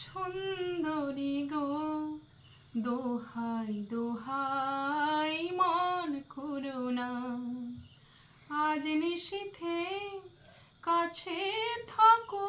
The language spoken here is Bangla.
সুন্দরী গো দোহাই দোহাই মন করুণা। আজ নিশীথে কাছে থাকো